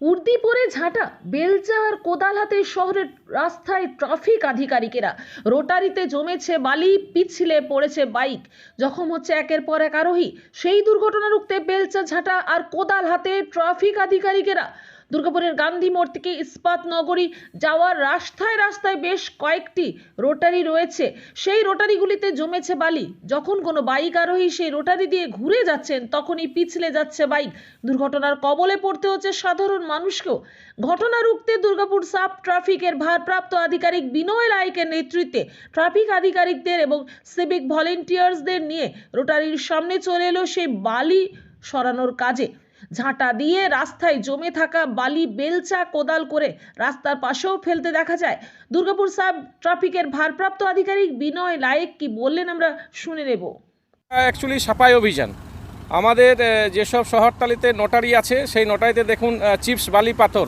উর্দি পরে ঝাঁটা, বেলচা আর কোদাল হাতে শহরের রাস্তায় ট্রাফিক আধিকারিকেরা। রোটারিতে জমেছে বালি, পিছলে পড়েছে বাইক। জখম হচ্ছে একের পর এক আরোহী। সেই দুর্ঘটনা রুখতে বেলচা, ঝাঁটা আর কোদাল হাতে ট্রাফিক আধিকারিকেরা দুর্গাপুরের গান্ধী মোড় থেকে ইস্পাত নগরী যাওয়ার রাস্তায় রাস্তায় বেশ কয়েকটি রোটারি রয়েছে। সেই রোটারিগুলিতে জমেছে বালি। যখন কোনো বাইক আরোহী সেই রোটারি দিয়ে ঘুরে যাচ্ছেন, তখনই পিছলে যাচ্ছে বাইক। দুর্ঘটনার কবলে পড়তে হচ্ছে সাধারণ মানুষকেও। ঘটনা রুখতে দুর্গাপুর সাব ট্রাফিকের ভারপ্রাপ্ত আধিকারিক বিনয় রায়কের নেতৃত্বে ট্রাফিক আধিকারিকদের এবং সিভিক ভলেন্টিয়ার্সদের নিয়ে রোটারির সামনে চলে এলো সেই বালি সরানোর কাজে। ঝাঁটা দিয়ে রাস্তায় জমে থাকা বালি বেলচা কোদাল করে রাস্তার পাশেও ফেলতে দেখা যায়। দুর্গাপুর সাব ট্রাফিকের ভারপ্রাপ্ত আধিকারিক বিনয় লায়েক কি বললেন আমরা শুনে নেব। অ্যাকচুয়ালি সাফাই অভিযান। আমাদের যেসব শহরতালিতে নোটারি আছে, সেই নোটারিতে দেখুন চিপস, বালি, পাথর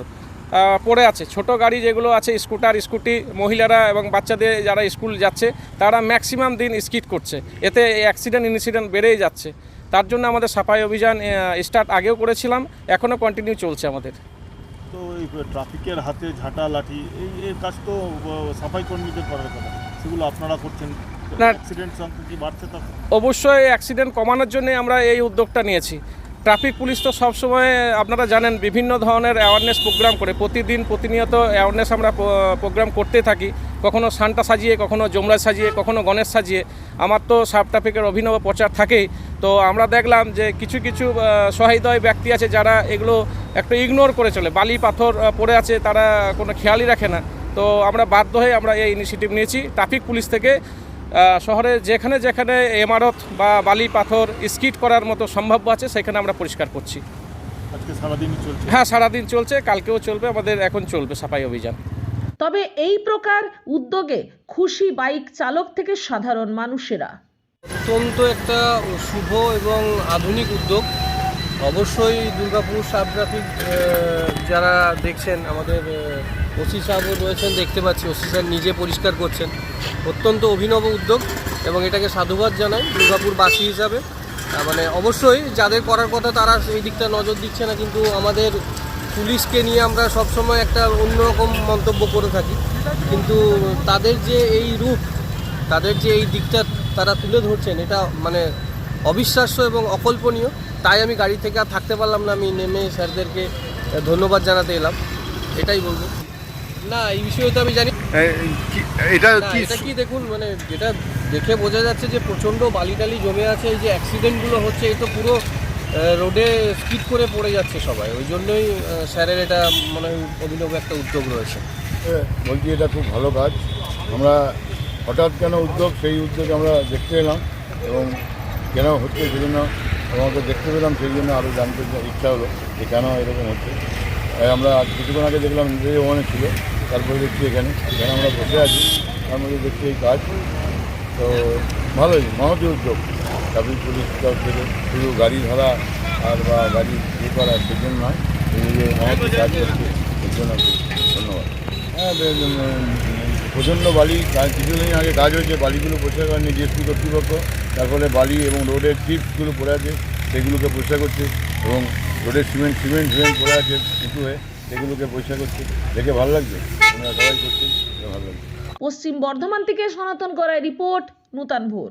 পড়ে আছে। ছোট গাড়ি যেগুলো আছে, স্কুটার, স্কুটি, মহিলারা এবং বাচ্চাদের যারা স্কুল যাচ্ছে, তারা ম্যাক্সিমাম দিন স্কিট করছে। এতে অ্যাক্সিডেন্ট, ইনসিডেন্ট বেড়েই যাচ্ছে। তার জন্য আমাদের সাফাই অভিযান স্টার্ট আগেও করেছিলাম এখনও কন্টিনিউ চলছে আমাদের। তো এই ট্রাফিকের হাতে ঝাঁটা লাঠি এই এর কাজ তো সাফাই কর্মীদের করার কথা। সেগুলো আপনারা করছেন। অবশ্যই অ্যাক্সিডেন্ট কমানোর জন্য আমরা এই উদ্যোগটা নিয়েছি। ট্রাফিক পুলিশ তো সবসময় আপনারা জানেন বিভিন্ন ধরনের অ্যাওয়ারনেস প্রোগ্রাম করে। প্রতিদিন প্রতিনিয়ত অ্যাওয়ারনেস আমরা প্রোগ্রাম করতে থাকি। কখনো সান্টা সাজিয়ে কখনো জমরা সাজিয়ে কখনো গণেশ সাজিয়ে। আমার তো সাব ট্রাফিকের অভিনব প্রচার থাকেই। তো আমরা দেখলাম যে কিছু কিছু সহৃদয় ব্যক্তি আছে যারা এগুলো একটু ইগনোর করে চলে। বালি পাথর পড়ে আছে তারা কোনো খেয়ালই রাখে না। তো আমরা বাধ্য হয়ে আমরা এই ইনিশিয়েটিভ নিয়েছি। ট্রাফিক পুলিশ থেকে শহরে যেখানে যেখানে এমারত বা বালি পাথর স্কিট করার মতো সম্ভাব্য আছে সেখানে আমরা পরিষ্কার করছি। আজকে সারাদিনই চলছে? হ্যাঁ সারাদিন চলছে কালকেও চলবে আমাদের এখন চলবে সাফাই অভিযান। তবে এই প্রকার উদ্যোগে খুশি বাইক চালক থেকে সাধারণ মানুষেরা। অত্যন্ত একটা শুভ এবং আধুনিক উদ্যোগ। অবশ্যই দুর্গাপুর সাব ট্রাফিক যারা দেখছেন, আমাদের ওসি সাহেবও রয়েছেন, দেখতে পাচ্ছি, ওসি সাহেব নিজে পরিষ্কার করছেন। অত্যন্ত অভিনব উদ্যোগ এবং এটাকে সাধুবাদ জানাই দুর্গাপুরবাসী হিসাবে। মানে অবশ্যই যাদের করার কথা তারা এই দিকটা নজর দিচ্ছে না, কিন্তু আমাদের পুলিশকে নিয়ে আমরা সবসময় একটা অন্যরকম মন্তব্য করে থাকি। কিন্তু তাদের যে এই রূপ, তাদের যে এই দিকটা তারা তুলে ধরছেন এটা মানে অবিশ্বাস্য এবং অকল্পনীয়। তাই আমি গাড়ি থেকে আর থাকতে পারলাম না আমি নেমে স্যারদেরকে ধন্যবাদ জানাতে এলাম। এটাই বলব। না এই বিষয়ে তো আমি জানি এটা না, কি এটা কি দেখুন মানে যেটা দেখে বোঝা যাচ্ছে যে প্রচণ্ড বালি টালি জমে আছে এই যে অ্যাক্সিডেন্টগুলো হচ্ছে এই তো পুরো রোডে স্কিড করে পড়ে যাচ্ছে সবাই। ওই জন্যই স্যারের এটা মানে হয় অভিনব একটা উদ্যোগ রয়েছে। বলছি এটা খুব ভালো কাজ। আমরা হঠাৎ কেন উদ্যোগ? সেই উদ্যোগ আমরা দেখতে এলাম এবং কেন হচ্ছে সেজন্য আমাকে দেখতে পেলাম, সেই জন্য আরও জানতে ইচ্ছা হলো যে কেন এরকম হচ্ছে। আমরা কিছুক্ষণ আগে দেখলাম নিজেই ওখানে ছিল, তারপরে দেখছি এখানে। এখানে আমরা বসে আছি, তার মধ্যে দেখছি এই কাজ। তো ভালোই মহতি উদ্যোগ। ট্রাফিক পুলিশ থেকে শুধু গাড়ি ধরা আর বা গাড়ি ইয়ে করা সেই জন্য নয় এই যে মহতি কাজ করছে এর জন্য ধন্যবাদ। হ্যাঁ প্রচণ্ড বালি কিছুদিন আগে কাজ হয়েছে, বালিগুলো পরিষ্কার করেনি ডিএসপি কর্তৃপক্ষ, তার ফলে বালি এবং রোডের চিপসগুলো পড়ে আছে, সেগুলোকে পরিষ্কার করছে এবং রোডের সিমেন্ট সিমেন্ট সিমেন্ট পড়ে আছে কিছু হয়ে সেগুলোকে পরিষ্কার করছে। দেখে ভালো লাগছে? আমরা সবাই করছি ভালো লাগছে। পশ্চিম বর্ধমান থেকে সনাতন করায় রিপোর্ট, নূতন ভোর।